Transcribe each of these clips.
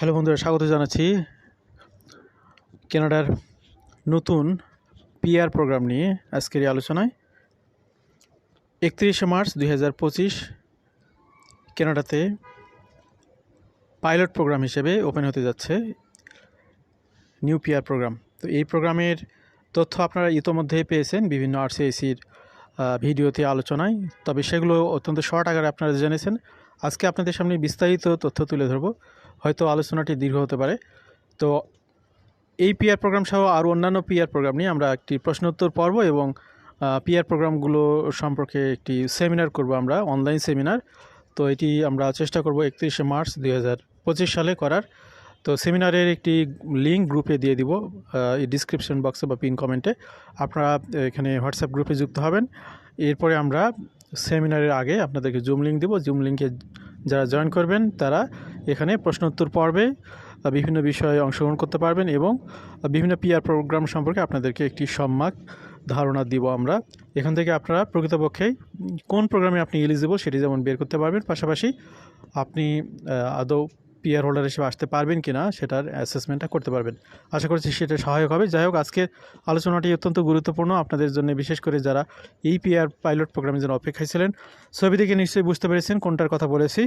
Hello বন্ধুরা, স্বাগত জানাচ্ছি কেনাডার নতুন পিআর প্রোগ্রাম নিয়ে আজকের এই আলোচনায়। একত্রিশে মার্চ দুই কানাডাতে পাইলট প্রোগ্রাম হিসেবে ওপেন হতে যাচ্ছে নিউ পিআর প্রোগ্রাম তো এই প্রোগ্রামের তথ্য আপনারা ইতোমধ্যেই পেয়েছেন বিভিন্ন আরসিআইসির ভিডিওতে, আলোচনায়। তবে সেগুলো অত্যন্ত শর্ট আকারে আপনারা জেনেছেন। আজকে আপনাদের সামনে বিস্তারিত তথ্য তুলে ধরবো। হয়তো আলোচনাটি দীর্ঘ হতে পারে। তো এই পিআর প্রোগ্রাম সহ আরও অন্যান্য পিআর প্রোগ্রাম নিয়ে আমরা একটি প্রশ্নোত্তর পর্ব এবং পিআর প্রোগ্রামগুলো সম্পর্কে একটি সেমিনার করব আমরা অনলাইন সেমিনার তো এটি আমরা চেষ্টা করব একত্রিশে মার্চ দুই হাজার পঁচিশ সালে করার। তো সেমিনারের একটি লিঙ্ক গ্রুপে দিয়ে দিব এই ডিসক্রিপশন বক্সে বা পিন কমেন্টে আপনারা এখানে হোয়াটসঅ্যাপ গ্রুপে যুক্ত হবেন। এরপরে আমরা সেমিনারের আগে আপনাদেরকে জুম লিঙ্ক দেবো। জুম লিঙ্কে যারা জয়েন করবেন, তারা এখানে প্রশ্ন উত্তর পর্বে বিভিন্ন বিষয়ে অংশগ্রহণ করতে পারবেন এবং বিভিন্ন পিআর প্রোগ্রাম সম্পর্কে আপনাদেরকে একটি সম্মাক ধারণা দিব আমরা। এখান থেকে আপনারা প্রকৃতপক্ষে কোন প্রোগ্রামে আপনি এলিজিবল সেটি যেমন বের করতে পারবেন, পাশাপাশি আপনি আদৌ পিআর হোল্ডার হিসেবে আসতে পারবেন কি না সেটার অ্যাসেসমেন্টটা করতে পারবেন। আশা করছি সেটা সহায়ক হবে। যাই হোক আজকের আলোচনাটি অত্যন্ত গুরুত্বপূর্ণ। আপনাদের জন্য বিশেষ করে যারা এই পিআর পাইলট প্রোগ্রামের জন্য অপেক্ষায় ছিলেন ছবি দেখে নিশ্চয়ই বুঝতে পেরেছেন, কোনটার কথা বলেছি।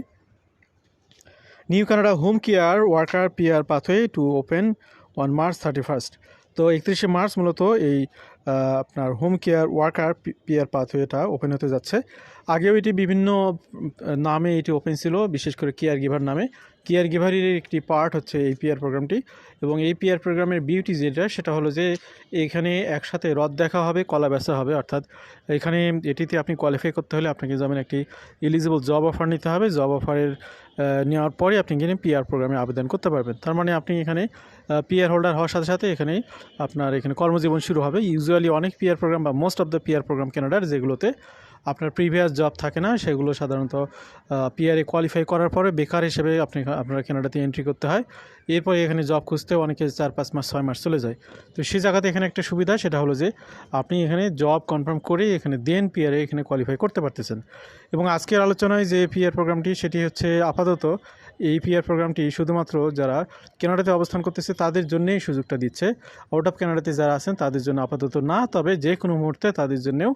New Canada home care worker PR pathway to open on March thirty first তো একত্রিশে মার্চ মূলত এই আপনার হোম কেয়ার ওয়ার্কার পিয়ার পাথওয়েটা ওপেন হতে যাচ্ছে। আগেও এটি বিভিন্ন নামে এটি ওপেন ছিল, বিশেষ করে কেয়ার গিভার নামে। কেয়ার গিভারের একটি পার্ট হচ্ছে এই পিআর প্রোগ্রামটি এবং এই পিআর প্রোগ্রামের বিউটি যেটা, সেটা হলো যে এখানে একসাথে রদ দেখা হবে, কলা বেচা হবে। অর্থাৎ এখানে এটিতে আপনি কোয়ালিফাই করতে হলে আপনাকে যেমন একটি এলিজিবল জব অফার নিতে হবে জব অফারের নেওয়ার পরে আপনি এখানে পিআর প্রোগ্রামে আবেদন করতে পারবেন। তার মানে আপনি এখানে পিআর হোল্ডার হওয়ার সাথে সাথে এখানে আপনার এখানে কর্মজীবন শুরু হবে। ইউজুয়ালি অনেক পিআর প্রোগ্রাম বা most of the PR programme কেনাডার যেগুলোতে আপনার প্রিভিয়াস জব থাকে না, সেগুলো সাধারণত পিআরএ কোয়ালিফাই করার পরে বেকার হিসেবে আপনি আপনারা কেনাডাতে এন্ট্রি করতে হয়। এরপরে এখানে জব খুঁজতে অনেকে চার পাঁচ মাস, ছয় মাস চলে যায়। তো সেই জায়গাতে এখানে একটা সুবিধা, সেটা হলো যে, আপনি এখানে জব কনফার্ম করে এখানে দেন পিআরএ এখানে কোয়ালিফাই করতে পারতেছেন। এবং আজকের আলোচনায় যে পিআর প্রোগ্রামটি সেটি হচ্ছে আপাতত এই পিআর প্রোগ্রামটি শুধুমাত্র যারা কেনাডাতে অবস্থান করতেছে, তাদের জন্যেই সুযোগটা দিচ্ছে। আউট অফ কেনাডাতে যারা আছেন, তাদের জন্য আপাতত না, তবে যে কোনো মুহূর্তে তাদের জন্যেও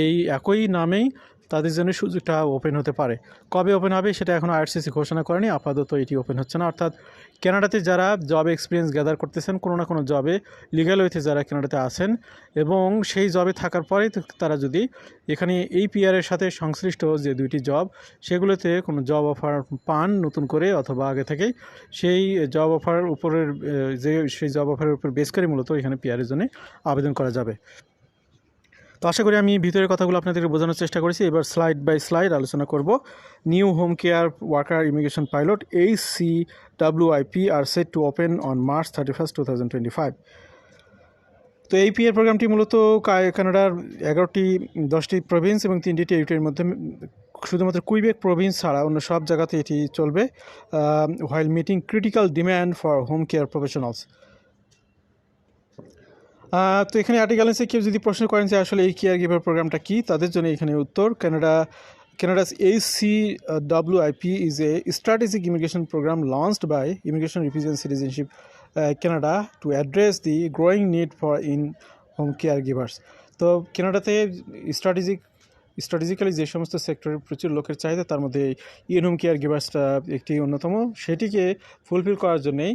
এই একই নামেই তাদের জন্য সুযোগটা ওপেন হতে পারে। কবে ওপেন হবে সেটা এখনও আইআরসিসি ঘোষণা করেনি, আপাতত এটি ওপেন হচ্ছে না। অর্থাৎ কেনাডাতে যারা জব এক্সপিরিয়েন্স গ্যাদার করতেছেন, কোনো না কোনো জবে লিগ্যাল ওয়েতে যারা কেনাডাতে আছেন এবং সেই জবে থাকার পরেই তারা যদি এখানে এই পিআরের সাথে সংশ্লিষ্ট যে দুইটি জব সেগুলোতে কোনো জব অফার পান নতুন করে অথবা আগে থেকেই, সেই জব অফার উপরের যে, সেই জব অফারের উপর বেস করে মূলত এখানে পিআরের জন্য আবেদন করা যাবে। আশা করি আমি ভিতরের কথাগুলো আপনাদেরকে বোঝানোর চেষ্টা করেছি। এবার স্লাইড বাই স্লাইড আলোচনা করব। New home care worker immigration pilot H C W IP are set to open on March thirty first two thousand twenty five তো এই পিএর প্রোগ্রামটি মূলত কানাডার এগারোটি, দশটি প্রভিন্স এবং তিনটি টেরিটরির মধ্যে শুধুমাত্র কুইবেক প্রভিন্স ছাড়া অন্য সব জায়গাতে এটি চলবে। While meeting critical demand for home care professionals তো এখানে আর্টিকেলেন্সে কেউ যদি প্রশ্ন করেন যে আসলে এই কেয়ার গিভার প্রোগ্রামটা কী তাদের জন্য এখানে উত্তর Canada Canada's ACWIP is a strategic immigration program launched by Immigration Refugee and Citizenship uh, Canada to address the growing need for in-home caregivers. তো কানাডাতে স্ট্র্যাটেজিক স্ট্র্যাটেজিক্যালি যে সমস্ত সেক্টরে প্রচুর লোকের চাহিদা তার মধ্যে ইন হোম কেয়ার গিভার্সটা একটি অন্যতম সেটিকে ফুলফিল করার জন্যেই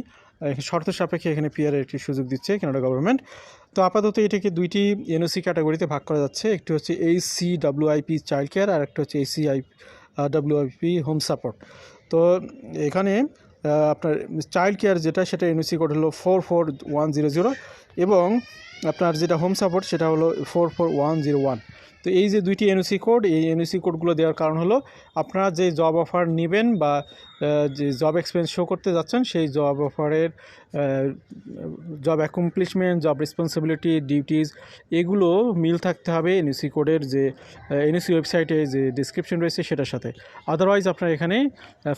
শর্ত সাপেক্ষে এখানে পিআর একটি সুযোগ দিচ্ছে কানাডা গভর্নমেন্ট। তো আপাতত এটাকে দুইটি এনওসি ক্যাটাগরিতে ভাগ করা যাচ্ছে, একটি হচ্ছে এই সি ডাব্লিউআইপি চাইল্ড কেয়ার আর একটা হচ্ছে AC I WIP home support তো এখানে আপনার চাইল্ড কেয়ার যেটা, সেটা এনওসি কোড হলো four four one zero zero এবং আপনার যেটা হোম সাপোর্ট সেটা হলো four four one zero one তো এই যে দুইটি এনওসি কোড এই এনওসি কোডগুলো দেওয়ার কারণ হলো আপনারা যে জব অফার নেবেন বা যে জব এক্সপিরিয়েন্স শো করতে যাচ্ছেন, সেই জব অফারের job accomplishment job responsibility duties এগুলো মিল থাকতে হবে এনএসি কোডের যে এনএসি ওয়েবসাইটে যে ডিসক্রিপশন রয়েছে সেটার সাথে। আদারওয়াইজ আপনারা এখানে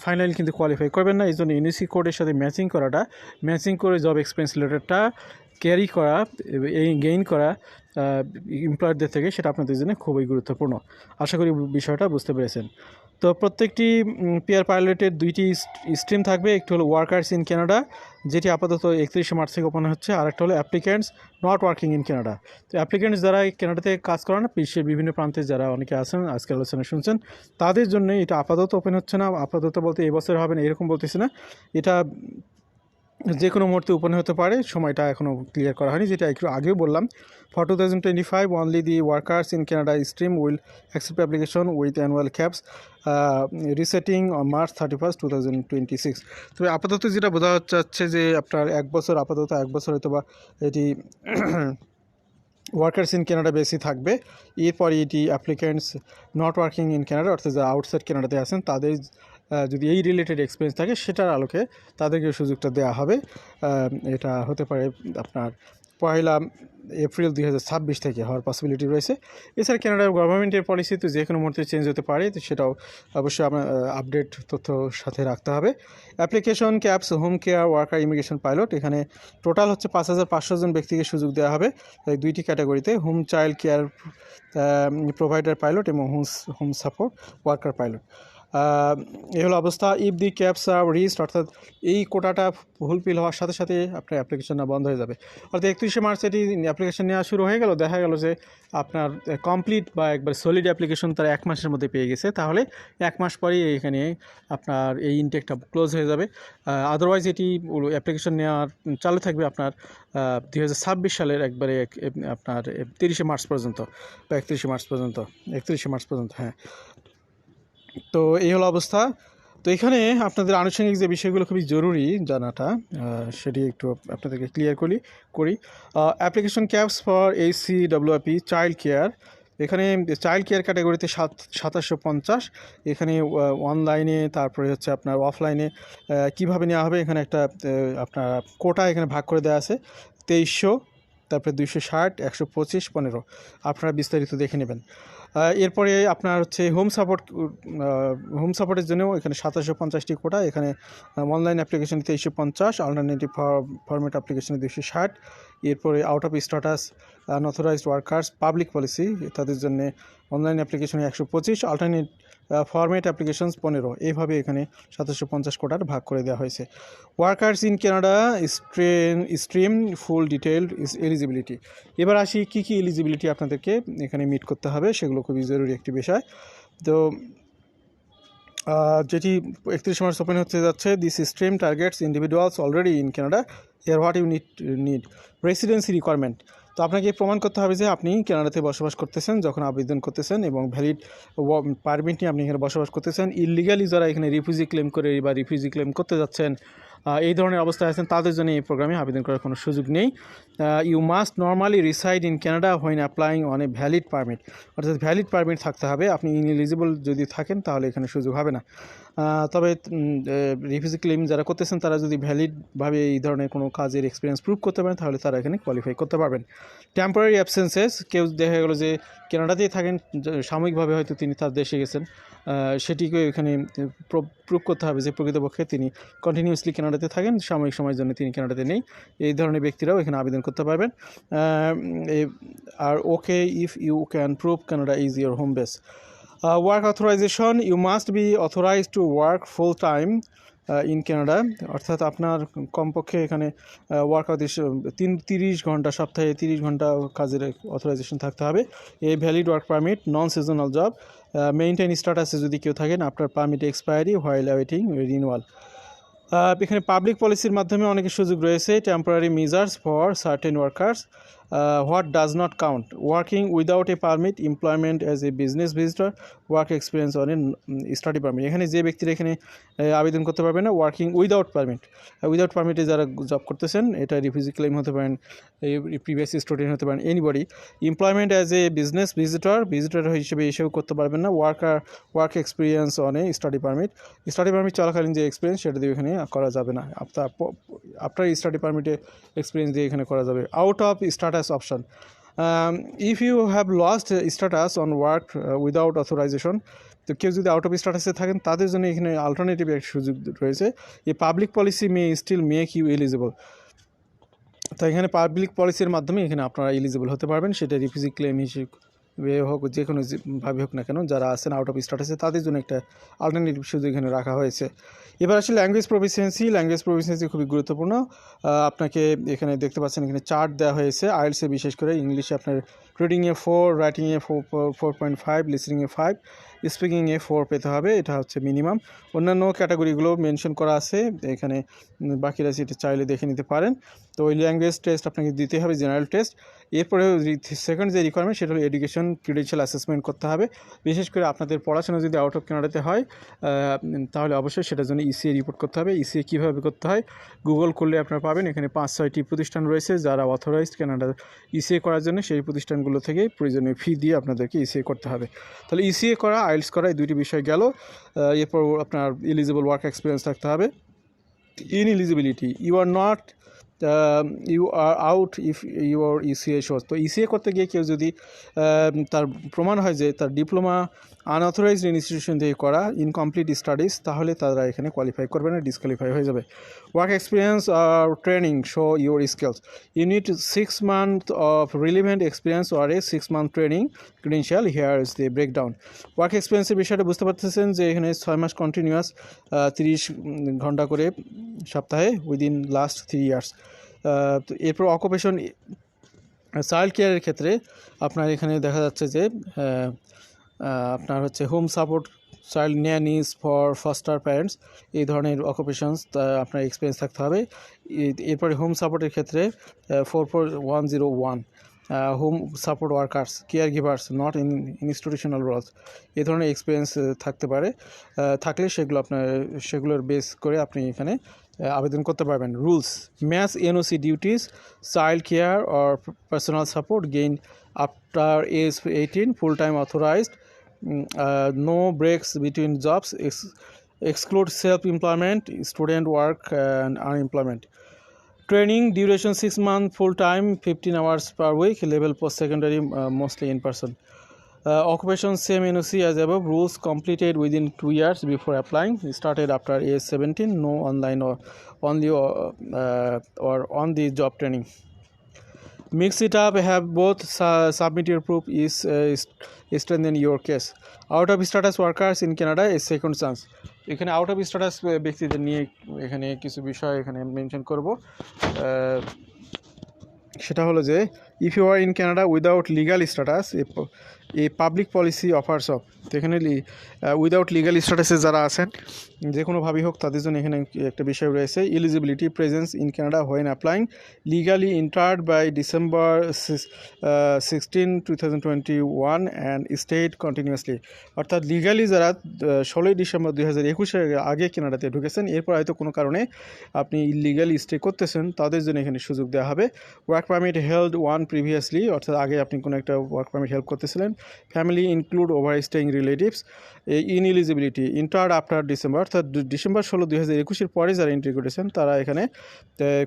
ফাইনাল কিন্তু কোয়ালিফাই করবেন না। এই জন্য এনএসি কোডের সাথে ম্যাচিং করাটা ম্যাচিং করে জব এক্সপিরিয়েন্স লেটারটা ক্যারি করা, এই গেইন করা এমপ্লয়ারদের থেকে সেটা আপনাদের জন্য খুবই গুরুত্বপূর্ণ। আশা করি বিষয়টা বুঝতে পেরেছেন। তো প্রত্যেকটি পেয়ার পাইলটের দুইটি স্ট্রিম থাকবে। একটি হলো ওয়ার্কার্স ইন কানাডা যেটি আপাতত একত্রিশে মার্চ থেকে ওপেন হচ্ছে। আর একটা হলো applicants not working in Canada তো অ্যাপ্লিক্যান্টস যারা কানাডাতে কাজ করেন বিশ্বের বিভিন্ন প্রান্তে যারা অনেকে আছেন আজকে আলোচনা শুনছেন, তাদের জন্য এটা আপাতত ওপেন হচ্ছে না। আপাতত বলতে এবছর হবে না, এরকম বলতেছি না। এটা যে কোনো মুহূর্তে ওপেন হতে পারে, সময়টা এখনও ক্লিয়ার করা হয়নি, যেটা একটু আগেও বললাম। For two thousand twenty five only the workers in Canada stream will accept application with annual caps resetting March thirty first two thousand twenty six তবে আপাতত যেটা বোঝা যাচ্ছে যে আপনার এক বছর, আপাতত এক বছর হয়তো বা এটি ওয়ার্কার্স ইন কানাডা বেশি থাকবে। এরপরে এটি applicants not working in Canada অর্থাৎ যারা আউটসাইড কানাডাতে আছেন, তাদের যদি এই রিলেটেড এক্সপিরিয়েন্স থাকে, সেটার আলোকে তাদেরকে সুযোগটা দেওয়া হবে। এটা হতে পারে আপনার পয়লা এপ্রিল দুই হাজার ছাব্বিশ থেকে হওয়ার পসিবিলিটি রয়েছে। এছাড়া কানাডার গভর্নমেন্টের পলিসি তো যে কোনো মুহূর্তে চেঞ্জ হতে পারে, তো সেটাও অবশ্যই আপনার আপডেট তথ্য সাথে রাখতে হবে। Application caps home care worker immigration pilot এখানে টোটাল হচ্ছে পাঁচ হাজার পাঁচশো জন ব্যক্তিকে সুযোগ দেওয়া হবে। এই দুইটি ক্যাটাগরিতে home child care provider pilot এবং home home support worker pilot এই হলো অবস্থা। If the caps are reached অর্থাৎ এই কোটাটা ফুলফিল হওয়ার সাথে সাথে আপনার অ্যাপ্লিকেশনটা বন্ধ হয়ে যাবে। অর্থাৎ একত্রিশে মার্চ এটি অ্যাপ্লিকেশন নেওয়া শুরু হয়ে গেল, দেখা গেল যে আপনার কমপ্লিট বা একবার সলিড অ্যাপ্লিকেশন তারা এক মাসের মধ্যে পেয়ে গেছে। তাহলে এক মাস পরেই এখানে আপনার এই ইনটেকটা ক্লোজ হয়ে যাবে। আদারওয়াইজ এটি অ্যাপ্লিকেশন নেওয়ার চালু থাকবে আপনার দুই হাজার ছাব্বিশ সালের একবারে এক- আপনার তিরিশে মার্চ পর্যন্ত বা একত্রিশে মার্চ পর্যন্ত, একত্রিশে মার্চ পর্যন্ত হ্যাঁ। তো এই হলো অবস্থা। তো এখানে আপনাদের আনুষঙ্গিক যে বিষয়গুলো খুবই জরুরি জানাটা সেটি একটু আপনাদেরকে ক্লিয়ার করি করি। Application caps for HC WIP child care এখানে চাইল্ড কেয়ার ক্যাটাগরিতে সাত, সাতাশশো পঞ্চাশ। এখানে অনলাইনে তারপরে হচ্ছে আপনার অফলাইনে কীভাবে নেওয়া হবে? এখানে একটা আপনার কোটা এখানে ভাগ করে দেওয়া আছে। তেইশশো, তারপরে দুইশো ষাট, একশো পঁচিশ, পনেরো। আপনারা বিস্তারিত দেখে নেবেন। এরপরে আপনার হচ্ছে হোম সাপোর্ট হোম সাপোর্টের জন্যও এখানে সাতাশশো পঞ্চাশটি কোটা, এখানে অনলাইন অ্যাপ্লিকেশন তেইশশো পঞ্চাশ অল্টারনেটিভ ফরম্যাট অ্যাপ্লিকেশনে দুশো ষাট এরপরে out of status unauthorised workers public policy তাদের জন্য অনলাইন অ্যাপ্লিকেশনে একশো পঁচিশ অল্টারনেট ফরম্যাট অ্যাপ্লিকেশনস পনেরো। এইভাবে এখানে সাতাশশো পঞ্চাশ কোটার ভাগ করে দেওয়া হয়েছে। Workers in Canada strain stream full detailed eligibility এবার আসি কী কী এলিজিবিলিটি আপনাদেরকে এখানে মিট করতে হবে, সেগুলো খুবই জরুরি একটি বিষয়। তো যেটি একত্রিশ মার্চ ওপেন হতে যাচ্ছে। This stream targets individuals already in Canada are what you need need residency requirement তো আপনাকে প্রমাণ করতে হবে যে আপনি কানাডাতে বসবাস করতেছেন, যখন আবেদন করতেছেন এবং ভ্যালিড পারমিট নিয়ে আপনি এখানে বসবাস করতেছেন। ইলিগালি যারা এখানে রিফিউজি ক্লেম করে বা রিফিউজি ক্লেম করতে যাচ্ছেন। এই ধরনের অবস্থায় আছেন, তাদের জন্য এই প্রোগ্রামে আবেদন করার কোনো সুযোগ নেই। You must normally reside in Canada when applying on a valid permit অর্থাৎ ভ্যালিড পারমিট থাকতে হবে। আপনি ইনএলিজিবল যদি থাকেন, তাহলে এখানে সুযোগ হবে না। তবে রিফিউজি ক্লেম যারা করতেছেন, তারা যদি ভ্যালিডভাবে এই ধরনের কোনো কাজের এক্সপিরিয়েন্স প্রুভ করতে পারেন, তাহলে তারা এখানে কোয়ালিফাই করতে পারবেন। টেম্পোরারি অ্যাবসেন্সেস কেউ দেখা গেলো যে কানাডাতেই থাকেন সাময়িকভাবে হয়তো তিনি তার দেশে গেছেন সেটিকে এখানে প্রুভ করতে হবে যে প্রকৃতপক্ষে তিনি কন্টিনিউয়াসলি কানাডাতে থাকেন, সাময়িক সময়ের জন্য তিনি কেনাডাতে নেই। এই ধরনের ব্যক্তিরাও এখানে আবেদন করতে পারবেন। আর okay if you can prove Canada is your home base work authorisation you must be authorise to work full time in Canada অর্থাৎ আপনার কমপক্ষে এখানে ওয়ার্ক তিন, তিরিশ ঘণ্টা, সপ্তাহে তিরিশ ঘণ্টা কাজের অথরাইজেশন থাকতে হবে। A valid work permit non seasonal job maintain স্ট্যাটাসে যদি কেউ থাকেন, আপনার permit expiry while waiting renewal এখানে পাবলিক পলিসির মাধ্যমে অনেক সুযোগ রয়েছে temporary measures for certain workers what does not count working without a permit employment as a business visitor work experience on a study permit এখানে যে ব্যক্তিরা এখানে আবেদন করতে পারবে না ওয়ার্কিং উইদাউট পারমিট উইদাউট পারমিটে যারা জব করতেছেন, এটা রিফিউজি ক্লেম হতে পারেন প্রিভিয়াস স্টুডেন্ট হতে পারেন anybody employment as a business visitor visitor হিসেবে এসেও করতে পারবেন না worker work experience on a study permit study permit চলাকালীন যে এক্সপিরিয়েন্স সেটা দিয়ে এখানে করা যাবে না। আপনার আপনার স্টাডি পারমিটে এক্সপিরিয়েন্স দিয়ে এখানে করা যাবে। Out of status option if you have status on work uh, without authorization তো কেউ যদি আউট অফ স্ট্যাটাসে থাকেন তাদের জন্য এখানে আলটারনেটিভ একটা সুযোগ রয়েছে। A public policy may still make you eligible তো এখানে পাবলিক পলিসির মাধ্যমে এখানে আপনারা এলিজিবল হতে পারবেন সেটা রিফিউজি ক্লেম হিসেবে। এ হোক, যে কোনো ভাবে হোক না কেন, যারা আছেন আউট অফ স্ট্যাটাসে তাদের জন্য একটা অল্টারনেটিভ সুযোগ এখানে রাখা হয়েছে। এবার আসলে ল্যাঙ্গুয়েজ প্রফিসিয়েন্সি ল্যাঙ্গুয়েজ প্রফিসিয়েন্সি খুবই গুরুত্বপূর্ণ। আপনাকে এখানে দেখতে পাচ্ছেন, এখানে চার্ট দেওয়া হয়েছে। আইএলসে বিশেষ করে ইংলিশে আপনার রিডিংয়ে ফোর রাইটিংয়ে ফোর ফোর পয়েন্ট ফাইভ লিসনিংয়ে ফাইভ স্পিকিংয়ে ফোর পেতে হবে, এটা হচ্ছে মিনিমাম অন্যান্য ক্যাটাগরিগুলো মেনশন করা আছে, এখানে বাকিরা সেটা চাইলে দেখে নিতে পারেন। তো ওই ল্যাঙ্গুয়েজ টেস্ট আপনাকে দিতে হবে জেনারেল টেস্ট এরপরে সেকেন্ড যে রিকোয়ারমেন্ট সেটা হলো এডুকেশন ক্রিডেন্সিয়াল অ্যাসেসমেন্ট করতে হবে। বিশেষ করে আপনাদের পড়াশোনা যদি আউট অফ কানাডাতে হয় তাহলে অবশ্যই সেটার জন্য ইসিএ রিপোর্ট করতে হবে। ইসিএ কীভাবে করতে হয় গুগল করলে আপনারা পাবেন। এখানে পাঁচ ছয়টি প্রতিষ্ঠান রয়েছে, যারা অথরাইজড কানাডা ইসিএ করার জন্য, সেই প্রতিষ্ঠানগুলো থেকে প্রয়োজনীয় ফি দিয়ে আপনাদেরকে ইসিএ করতে হবে। তাহলে ইসিএ করা আইলস করা, এই দুইটি বিষয় গেল। এরপর আপনার এলিজিবল ওয়ার্ক এক্সপিরিয়েন্স থাকতে হবে। Ineligibility you are not you are out if you your ECA shows তো ইসিএ করতে গিয়ে কেউ যদি তার প্রমাণ হয় যে তার ডিপ্লোমা আনঅথরাইজড ইনস্টিটিউশন থেকে করা ইনকমপ্লিট স্টাডিজ তাহলে তারা এখানে কোয়ালিফাই করবে না ডিসকোয়ালিফাই হয়ে যাবে। Work experience R training show your skills you need six month of relevant experience R a six month training credential here is the breakdown work এক্সপিরিয়েন্সের বিষয়টা বুঝতে পারতেছেন যে এখানে ছয় মাস কন্টিনিউয়াস তিরিশ ঘণ্টা করে সপ্তাহে উইদিন লাস্ট থ্রি ইয়ার্স তো এরপর অকুপেশন চাইল্ড কেয়ারের ক্ষেত্রে আপনার এখানে দেখা যাচ্ছে যে আপনার হচ্ছে home support child nannies for foster parents এই ধরনের অকুপেশনস আপনার এক্সপিরিয়েন্স থাকতে হবে। এরপরে হোম সাপোর্টের ক্ষেত্রে four four one zero one home support workers caregivers not in institutional roles এই ধরনের এক্সপিরিয়েন্স থাকতে পারে। থাকলে সেগুলো আপনার, সেগুলোর বেস করে আপনি এখানে আবেদন করতে পারবেন। Rules match NOC duties child care or personal support gain after age eighteen full time authorised no breaks between jobs and unemployment. Training duration 6 months full time, 15 hours per week, level post secondary uh, mostly in person. Uh, occupation same NOC as above, rules completed within 2 years before applying, started after age 17, no online or only or, uh, or on the job training. Mix it up, have both su- submit your proof is uh, st- strengthen your case. Out of status workers in Canada is second chance. এখানে out of status ব্যক্তিদের নিয়ে এখানে কিছু বিষয় এখানে mention করব সেটা হলো যে if you are in Canada without legal status a public policy offers of তো এখানে উইদাউট লিগাল স্ট্যাটাসে যারা আছেন, যে কোনোভাবেই হোক, তাদের জন্য এখানে একটা বিষয় রয়েছে eligibility presence in Canada when applying legally entered by December sixteen two thousand twenty one and stayed continuously অর্থাৎ লিগালি যারা ষোলোই ডিসেম্বর দুই হাজার একুশের আগে কেনাডাতে ঢুকেছেন, এরপর হয়তো কোনো কারণে আপনি ইলিগালি স্টে করতেছেন, তাদের জন্য এখানে সুযোগ দেওয়া হবে। Work permit held one previously অর্থাৎ আগে আপনি কোনো একটা ওয়ার্ক পারমিট হেল্প করতেছিলেন family include overstaying relatives ineligibility enter after December অর্থাৎ ডিসেম্বর ষোলো দুই হাজার একুশের পরে যারা এন্ট্রি করেছেন, তারা এখানে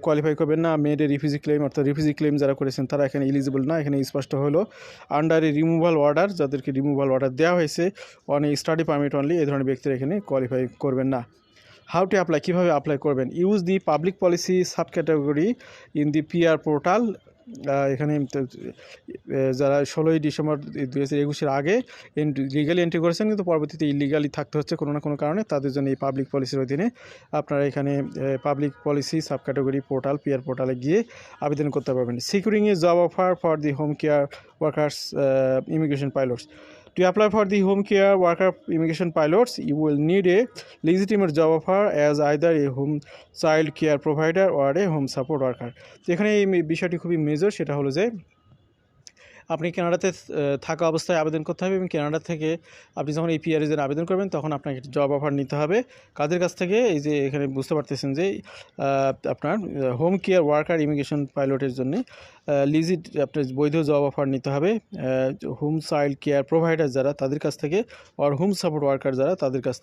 কোয়ালিফাই করবেন না। মেয়েদের রিফিউজি ক্লেম অর্থাৎ রিফিউজি ক্লেম যারা করেছেন, তারা এখানে এলিজিবল না। এখানে স্পষ্ট হলো আন্ডার এ রিমুভাল অর্ডার যাদেরকে রিমুভাল অর্ডার দেওয়া হয়েছে অন স্টাডি পারমিট অনলি এই ধরনের ব্যক্তিরা এখানে কোয়ালিফাই করবেন না। হাউ টু অ্যাপ্লাই কীভাবে অ্যাপ্লাই করবেন? Use the public policy subcategory in the PR portal এখানে যারা ষোলোই ডিসেম্বর দু হাজার একুশের আগে লিগালি এন্ট্রি করেছেন, কিন্তু পরবর্তীতে ইলিগালি থাকতে হচ্ছে কোনো না কোনো কারণে, তাদের জন্য এই পাবলিক পলিসির অধীনে আপনারা এখানে public policy subcategory portal PR পোর্টালে গিয়ে আবেদন করতে পারবেন। Securing a job offer for the home care workers immigration pilots To apply for the home care worker immigration pilots, you will need a legitimate job offer as either a home child care provider or a home support worker. এখানে এই বিষয়টি খুবই major সেটা হলো যে আপনি কানাডাতে থাকা অবস্থায় আবেদন করতে হবে এবং কানাডা থেকে আপনি যখন এই পিআরের জন্য আবেদন করবেন, তখন আপনাকে জব অফার নিতে হবে। কাদের কাছ থেকে? এই যে এখানে বুঝতে পারতেছেন যে আপনার হোম কেয়ার ওয়ার্কার ইমিগ্রেশন পাইলটের জন্য লিজিট আপনার বৈধ জব অফার নিতে হবে। হোম চাইল্ড কেয়ার প্রোভাইডার যারা, তাদের কাছ থেকে আর হোম সাপোর্ট ওয়ার্কার যারা, তাদের কাছ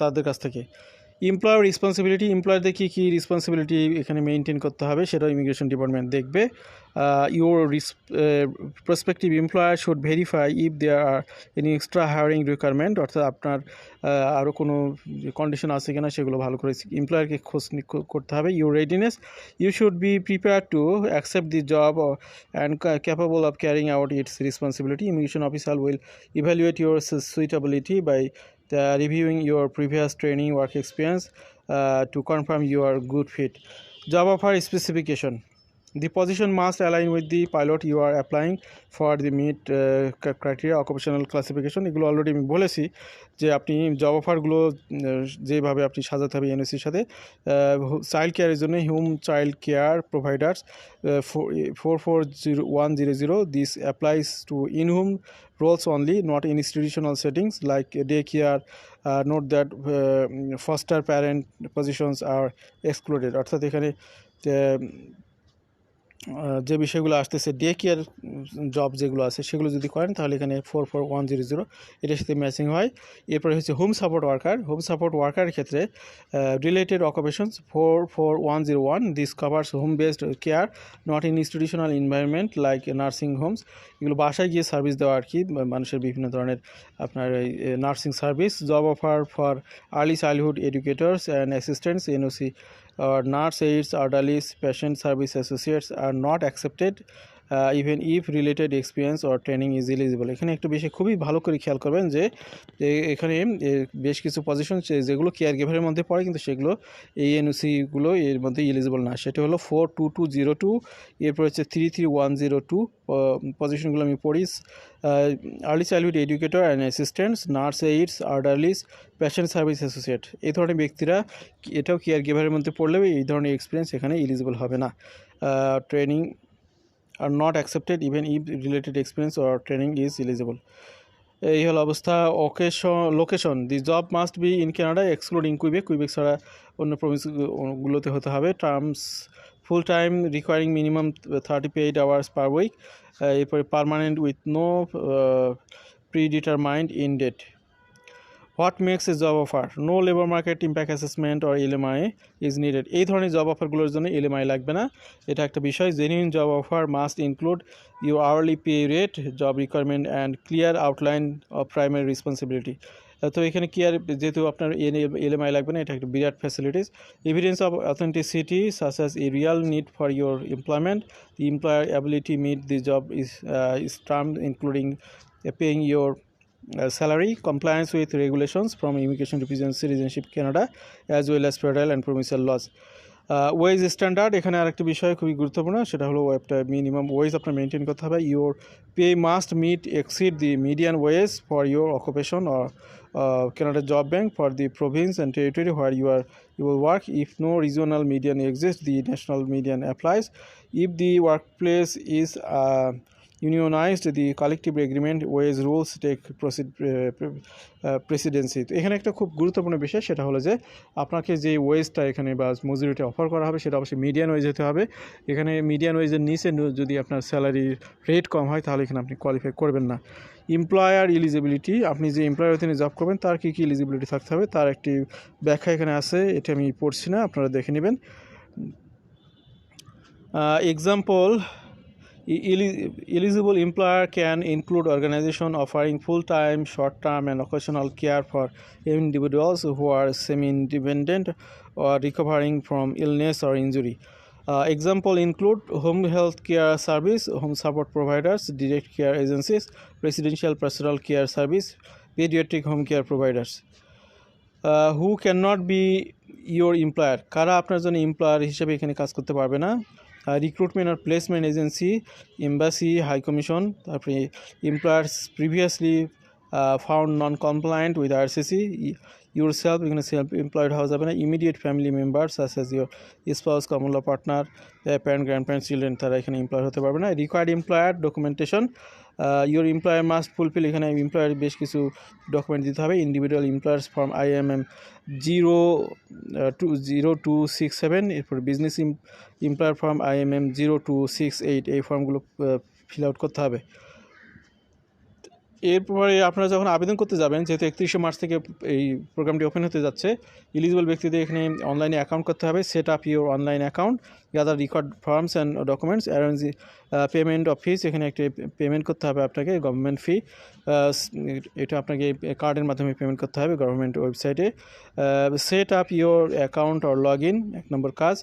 তাদের কাছ থেকে। এমপ্লয়ার রেসপন্সিবিলিটি এমপ্লয়ারদের কী কী রেসপন্সিবিলিটি এখানে মেনটেন করতে হবে সেটা ইমিগ্রেশন ডিপার্টমেন্ট দেখবে। Your prospective employer should verify if there are any extra hiring requirement অর্থাৎ আপনার আরও কোনো কন্ডিশন আছে কিনা সেগুলো ভালো করে এমপ্লয়ারকে খোঁজ করতে হবে। Your readiness you should be prepare to accept the job and capable of carrying out its responsibility immigration officer will evaluate your suitability by the reviewing your previous training work experience uh, to confirm you are good fit. Job offer specification the position must align with the pilot you are applying for the meet uh, criteria occupational classification এগুলো already আমি বলেছি যে আপনি job অফারগুলো যেভাবে আপনি সাজাতে হবে এনএসির সাথে চাইল্ড কেয়ারের জন্য home child care providers four four zero one zero zero this applies to in home roles only, not in institutional settings like daycare. Uh, note that uh, foster parent positions are excluded. অর্থাৎ এখানে যে, বিষয়গুলো আসতেছে day care job যেগুলো আছে সেগুলো যদি করেন তাহলে এখানে four four one zero zero এটার সাথে ম্যাচিং হয়। এরপরে হচ্ছে home support worker home support ওয়ার্কারের ক্ষেত্রে related occupations four four one zero one this covers home based care not in institutional environment like nursing homes এগুলো বাসায় গিয়ে সার্ভিস দেওয়া আর কি মানুষের বিভিন্ন ধরনের আপনার এই nursing service job offer for early childhood educators and assistants NOC or nurse aides, orderlies, patient service associates are not accepted uh, even related experience experience training is eligible এখানে একটু বেশি খুবই ভালো করে খেয়াল করবেন যে এখানে বেশ কিছু পজিশন যেগুলো কেয়ার গিভারের মধ্যে পড়ে কিন্তু সেগুলো এই এনওসিগুলো এর মধ্যে এলিজিবল না। সেটা হলো four two two zero two এরপর হচ্ছে three three one zero two পজিশনগুলো আমি পড়ি। Early childhood educator and assistants nurse aides orderlies patient service associate এই ধরনের ব্যক্তিরা এটাও কেয়ার গিভারের মধ্যে পড়লেও এই ধরনের এক্সপিরিয়েন্স এখানে এলিজিবল হবে না। Training are not accepted even if related experience or training is eligible এই হলো অবস্থা। Occasion location the job must be in Canada excluding Quebec Quebec ছাড়া অন্য প্রভিন্সগুলোতে হতে হবে। Terms full time requiring minimum thirty eight hours per week এরপরে permanent with no predetermined end date what makes a job offer no labour market impact assessment or LMIA is needed এই ধরনের job অফারগুলোর জন্য LMI লাগবে না। এটা একটা বিষয়। Genuine job offer must include you hourly pay rate job requirement and clear outline of primary responsibility তো এখানে ক্লিয়ার যেহেতু আপনার এলএমআই লাগবে না, এটা একটা বিরাট facilities evidence of authenticity such as a real need for your employment the employer ability meet the job is is term including paying your salary, compliance with regulations from Immigration Representative Citizenship Canada, as well as federal and provincial laws. Wage standard এখানে আরেকটি বিষয় খুবই গুরুত্বপূর্ণ সেটা হলো একটা minimum wedge আপনার maintain করতে হবে your pay must meet exceed the median wage for your occupation or Canada Job Bank for the province and territory where you are you will work. If no regional median exists, the national median applies. If the workplace is uh, unionized, the collective agreement wage rules take precedence তো এখানে একটা খুব গুরুত্বপূর্ণ বিষয় সেটা হলো যে আপনাকে যে ওয়েজটা এখানে বা মজুরিটা অফার করা হবে সেটা অবশ্যই মিডিয়ান ওয়েজ হতে হবে। এখানে মিডিয়ান ওয়েজের নিচে যদি আপনার স্যালারি রেট কম হয় তাহলে এখানে আপনি কোয়ালিফাই করবেন না। এমপ্লয়ার ইলিজিবিলিটি আপনি যে এমপ্লয়ার অধীনে জব করবেন তার কী কী ইলিজিবিলিটি থাকতে হবে তার একটি ব্যাখ্যা এখানে আছে এটা আমি পড়ছি না আপনারা দেখে নেবেন। Example eligible employer can include organization offering full-time short-term and occasional care for individuals who are semi-independent or recovering from illness or injury uh, example include home health care service home support providers direct care agencies residential pastoral care service pediatric home care providers who can not be your employer কারা আপনার জন্য employer হিসেবে এখানে কাজ করতে পারবে না recruitment আর placement agency embassy high commission তারপরে employers previously found non compliant with RCC your self এখানে সেলফ এমপ্লয়েড হওয়া যাবে না immediate family members such as your spouse common law partner parent grand parent children তারা এখানে employer হতে পারবে না। Required employer documentation your employer must fulfil এখানে এমপ্লয়ার বেশ কিছু ডকুমেন্ট দিতে হবে individual employers form I M M zero two zero two six seven এরপর business employer form I M M zero two six eight এই ফর্মগুলো fill out করতে হবে। এরপরে আপনারা যখন আবেদন করতে যাবেন, যেহেতু একত্রিশে মার্চ থেকে এই প্রোগ্রামটি ওপেন হতে যাচ্ছে ইলিজিবল ব্যক্তিদের এখানে অনলাইনে অ্যাকাউন্ট করতে হবে set up your online account gather record forms and documents arrange payment of fees এখানে একটি পেমেন্ট করতে হবে আপনাকে গভর্নমেন্ট ফি এটা আপনাকে কার্ডের মাধ্যমে পেমেন্ট করতে হবে গভর্নমেন্ট ওয়েবসাইটে set up your account or log in এক নম্বর কাজ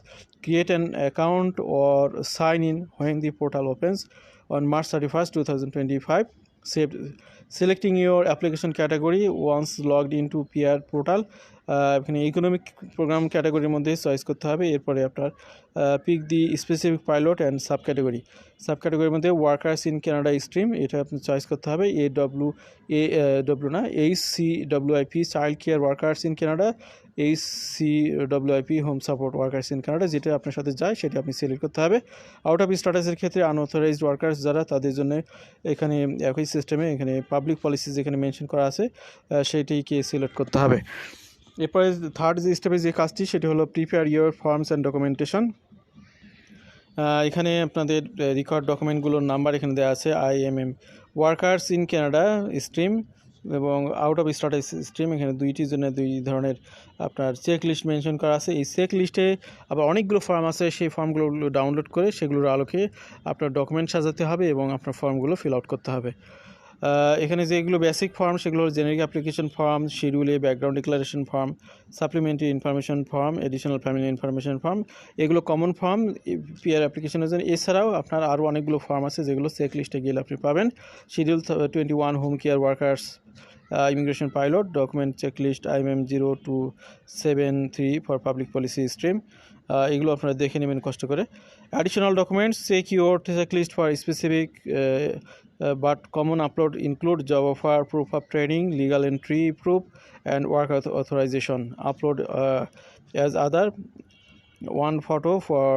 create an account or sign in when the portal opens on March 31st 2025 Save, selecting your application category once logged into PR portal. এখানে economic programme ক্যাটাগরির মধ্যে choice করতে হবে। এরপরে আপনার pick the specific pilot and sub category sub ক্যাটাগরির মধ্যে workers in Canada stream এটা আপনি চয়েস করতে হবে। এ ডব্লিউ এ ডব্লিউ না H C W IP child care workers in Canada H C W IP home support workers in Canada যেটা আপনার সাথে যায়, সেটা আপনি সিলেক্ট করতে হবে। আউট অফ স্ট্যাটাসের ক্ষেত্রে আনঅথরাইজড ওয়ার্কার্স যারা, তাদের জন্য এখানে একই সিস্টেমে এখানে পাবলিক পলিসি যেখানে মেনশন করা আছে সেইটিকে সিলেক্ট করতে হবে। এরপরে থার্ড যে স্টেপে যে কাজটি, সেটি হলো prepare your forms and documentation এখানে আপনাদের রেকর্ড ডকুমেন্টগুলোর নাম্বার এখানে দেওয়া আছে I M M workers in Canada stream এবং আউট অফ স্টার্ট স্ট্রিম এখানে দুইটির জন্য দুই ধরনের আপনার চেক লিস্ট মেনশন করা আছে। এই চেক লিস্টে আবার অনেকগুলো ফর্ম আছে, সেই ফর্মগুলো ডাউনলোড করে সেগুলোর আলোকে আপনার ডকুমেন্ট সাজাতে হবে এবং আপনার ফর্মগুলো ফিল আউট করতে হবে। এখানে যেগুলো বেসিক ফর্ম সেগুলো generic application form শিডিউলে background declaration form supplementary information form additional family information form এগুলো কমন ফর্ম পিআর অ্যাপ্লিকেশনের জন্য। এছাড়াও আপনার আরও অনেকগুলো ফর্ম আছে যেগুলো চেক লিস্টে গেলে আপনি পাবেন। Schedule twenty one home care workers immigration pilot document check list IMM zero two seven three for public policy stream এগুলো আপনারা দেখে নেবেন কষ্ট করে। Additional documents check list for specific but common upload include job offer proof of training legal entry proof and work authorisation upload as other one photo for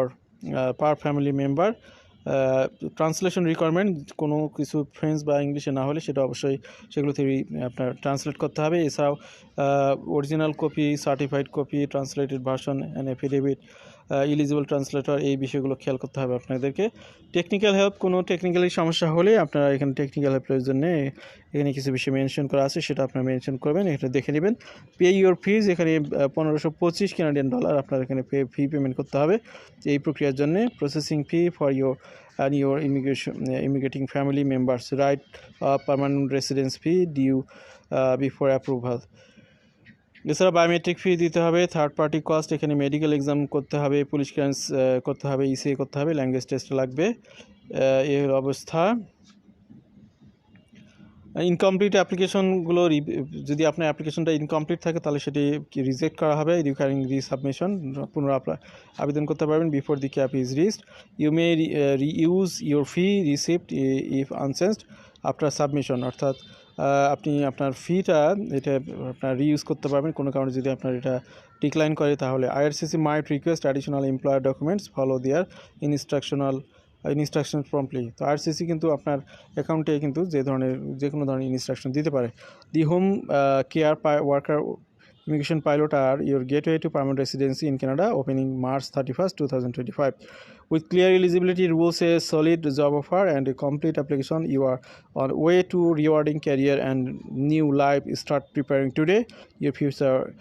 per family member translation requirement কোনো কিছু French বা ইংলিশে না হলে সেটা অবশ্যই সেগুলো থেকে আপনার ট্রান্সলেট করতে হবে। এছাড়াও original copy certified copy translated version and affidavit eligible translator এই বিষয়গুলো খেয়াল করতে হবে আপনাদেরকে। টেকনিক্যাল হেল্প কোনো টেকনিক্যালি সমস্যা হলে আপনারা এখানে টেকনিক্যাল হেল্পের জন্য এখানে কিছু বিষয় মেনশন করা আছে সেটা আপনারা মেনশন করবেন এটা দেখে নেবেন। পে ইউর ফিজ এখানে পনেরোশো পঁচিশ কানাডিয়ান ডলার আপনার এখানে পে ফি পেমেন্ট করতে হবে। এই প্রক্রিয়ার জন্য processing fee for your and your immigration uh, immigrating family members right fee due uh, before approval. এছাড়া বায়োমেট্রিক ফি দিতে হবে থার্ড পার্টি কস্ট এখানে মেডিকেল এক্সাম করতে হবে পুলিশ ক্লিয়ারেন্স করতে হবে ইসিএ করতে হবে ল্যাঙ্গুয়েজ টেস্ট লাগবে। এর অবস্থা। ইনকমপ্লিট অ্যাপ্লিকেশনগুলো যদি আপনার অ্যাপ্লিকেশনটা ইনকমপ্লিট থাকে, তাহলে সেটি রিজেক্ট করা হবে রিকোয়ারিং রিসাবমিশন পুনরায় আপনা- আবেদন করতে পারবেন before the cap is reached you may reuse your fee receipt if unassessed after submission অর্থাৎ আপনি আপনার ফিটা এটা আপনার রিইউজ করতে পারবেন। কোনো কারণে যদি আপনার এটা ডিক্লাইন করে, তাহলে IRCC might request additional employer documents follow their instructional instruction promptly তো আরসিসি কিন্তু আপনার অ্যাকাউন্টে কিন্তু যে ধরনের, যে কোনো ধরনের ইনস্ট্রাকশন দিতে পারে। The home care worker immigration pilot are your gateway to permanent residency in Canada opening March 31st 2025 with clear eligibility rules a solid job offer and a complete application you are on way to rewarding career and new life. Start preparing today. Your future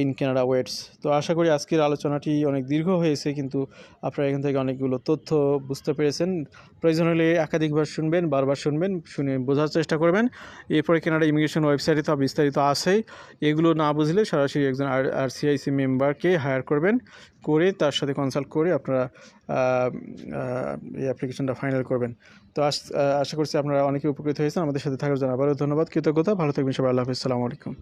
in Canada waits তো আশা করি আজকের আলোচনাটি অনেক দীর্ঘ হয়েছে, কিন্তু আপনারা এখান থেকে অনেকগুলো তথ্য বুঝতে পেরেছেন। প্রয়োজন হলে একাধিকবার শুনবেন, বারবার শুনবেন, শুনে বোঝার চেষ্টা করবেন। এরপরে কানাডা ইমিগ্রেশন ওয়েবসাইটে তো বিস্তারিত আছেই এগুলো না বুঝলে সরাসরি একজন আর আর সিআইসি মেম্বারকে হায়ার করবেন, করে তার সাথে কনসাল্ট করে আপনারা এই অ্যাপ্লিকেশনটা ফাইনাল করবেন। তো আশা করছি আপনারা অনেকে উপকৃত হয়েছেন। আমাদের সাথে থাকার জন্য আবারও ধন্যবাদ, কৃতজ্ঞতা। ভালো থাকবেন সবাই, আল্লাহ হাফিজ। আলাইকুম।